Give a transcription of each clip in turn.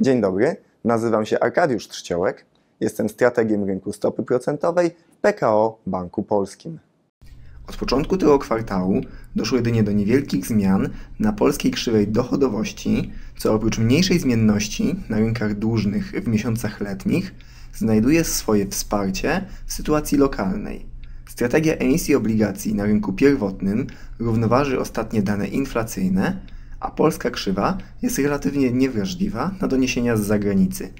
Dzień dobry, nazywam się Arkadiusz Trzciołek, jestem strategiem rynku stopy procentowej w PKO Banku Polskim. Od początku tego kwartału doszło jedynie do niewielkich zmian na polskiej krzywej dochodowości, co oprócz mniejszej zmienności na rynkach dłużnych w miesiącach letnich znajduje swoje wsparcie w sytuacji lokalnej. Strategia emisji obligacji na rynku pierwotnym równoważy ostatnie dane inflacyjne, a polska krzywa jest relatywnie niewrażliwa na doniesienia z zagranicy.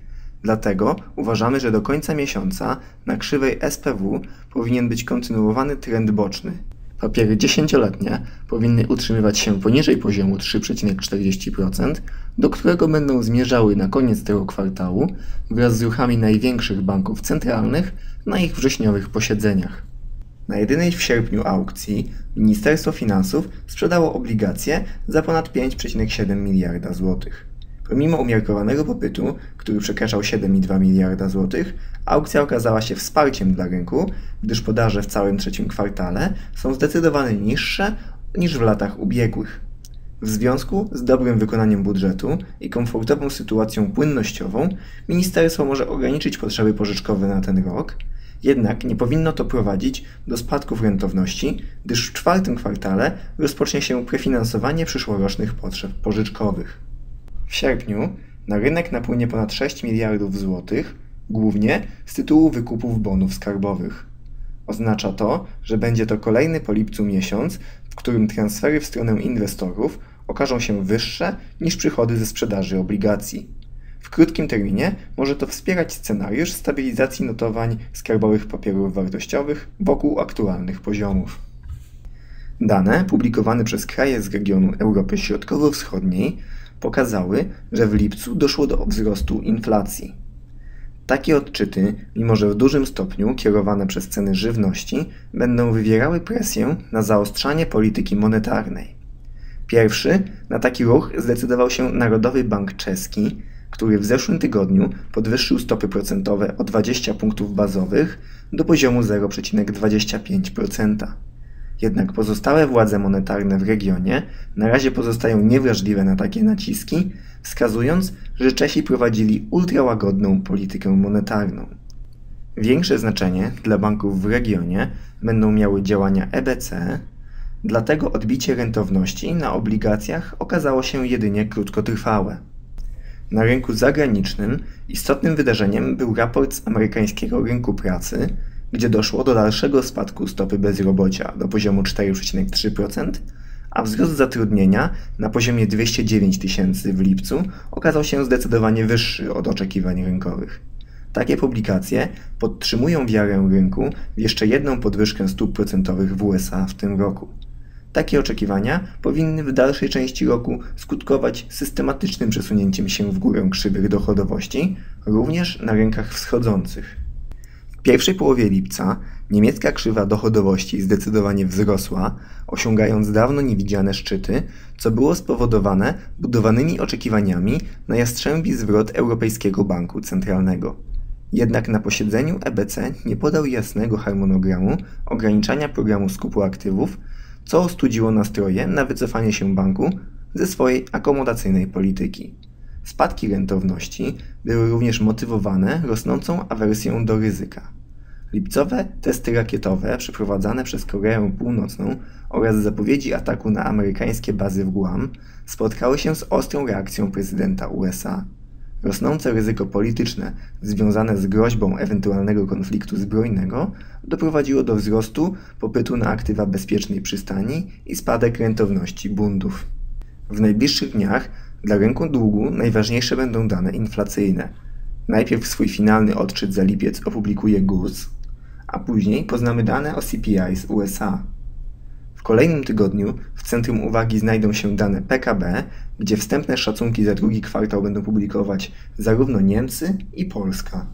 Dlatego uważamy, że do końca miesiąca na krzywej SPW powinien być kontynuowany trend boczny. Papiery dziesięcioletnie powinny utrzymywać się poniżej poziomu 3,40%, do którego będą zmierzały na koniec tego kwartału wraz z ruchami największych banków centralnych na ich wrześniowych posiedzeniach. Na jedynej w sierpniu aukcji Ministerstwo Finansów sprzedało obligacje za ponad 5,7 miliarda złotych. Pomimo umiarkowanego popytu, który przekraczał 7,2 miliarda złotych, aukcja okazała się wsparciem dla rynku, gdyż podaże w całym trzecim kwartale są zdecydowanie niższe niż w latach ubiegłych. W związku z dobrym wykonaniem budżetu i komfortową sytuacją płynnościową, ministerstwo może ograniczyć potrzeby pożyczkowe na ten rok, jednak nie powinno to prowadzić do spadków rentowności, gdyż w czwartym kwartale rozpocznie się prefinansowanie przyszłorocznych potrzeb pożyczkowych. W sierpniu na rynek napłynie ponad 6 miliardów złotych, głównie z tytułu wykupów bonów skarbowych. Oznacza to, że będzie to kolejny po lipcu miesiąc, w którym transfery w stronę inwestorów okażą się wyższe niż przychody ze sprzedaży obligacji. W krótkim terminie może to wspierać scenariusz stabilizacji notowań skarbowych papierów wartościowych wokół aktualnych poziomów. Dane publikowane przez kraje z regionu Europy Środkowo-Wschodniej pokazały, że w lipcu doszło do wzrostu inflacji. Takie odczyty, mimo że w dużym stopniu kierowane przez ceny żywności, będą wywierały presję na zaostrzanie polityki monetarnej. Pierwszy na taki ruch zdecydował się Narodowy Bank Czeski, który w zeszłym tygodniu podwyższył stopy procentowe o 20 punktów bazowych do poziomu 0,25%. Jednak pozostałe władze monetarne w regionie na razie pozostają niewrażliwe na takie naciski, wskazując, że Czesi prowadzili ultrałagodną politykę monetarną. Większe znaczenie dla banków w regionie będą miały działania EBC, dlatego odbicie rentowności na obligacjach okazało się jedynie krótkotrwałe. Na rynku zagranicznym istotnym wydarzeniem był raport z amerykańskiego rynku pracy, gdzie doszło do dalszego spadku stopy bezrobocia do poziomu 4,3%, a wzrost zatrudnienia na poziomie 209 tysięcy w lipcu okazał się zdecydowanie wyższy od oczekiwań rynkowych. Takie publikacje podtrzymują wiarę rynku w jeszcze jedną podwyżkę stóp procentowych w USA w tym roku. Takie oczekiwania powinny w dalszej części roku skutkować systematycznym przesunięciem się w górę krzywych dochodowości, również na rynkach wschodzących. W pierwszej połowie lipca niemiecka krzywa dochodowości zdecydowanie wzrosła, osiągając dawno niewidziane szczyty, co było spowodowane budowanymi oczekiwaniami na jastrzębi zwrot Europejskiego Banku Centralnego. Jednak na posiedzeniu EBC nie podał jasnego harmonogramu ograniczania programu skupu aktywów, co ostudziło nastroje na wycofanie się banku ze swojej akomodacyjnej polityki. Spadki rentowności były również motywowane rosnącą awersją do ryzyka. Lipcowe testy rakietowe przeprowadzane przez Koreę Północną oraz zapowiedzi ataku na amerykańskie bazy w Guam spotkały się z ostrą reakcją prezydenta USA. Rosnące ryzyko polityczne związane z groźbą ewentualnego konfliktu zbrojnego doprowadziło do wzrostu popytu na aktywa bezpiecznej przystani i spadek rentowności bundów. W najbliższych dniach dla rynku długu najważniejsze będą dane inflacyjne. Najpierw swój finalny odczyt za lipiec opublikuje GUS, a później poznamy dane o CPI z USA. W kolejnym tygodniu w centrum uwagi znajdą się dane PKB, gdzie wstępne szacunki za drugi kwartał będą publikować zarówno Niemcy i Polska.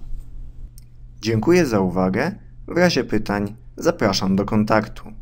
Dziękuję za uwagę. W razie pytań zapraszam do kontaktu.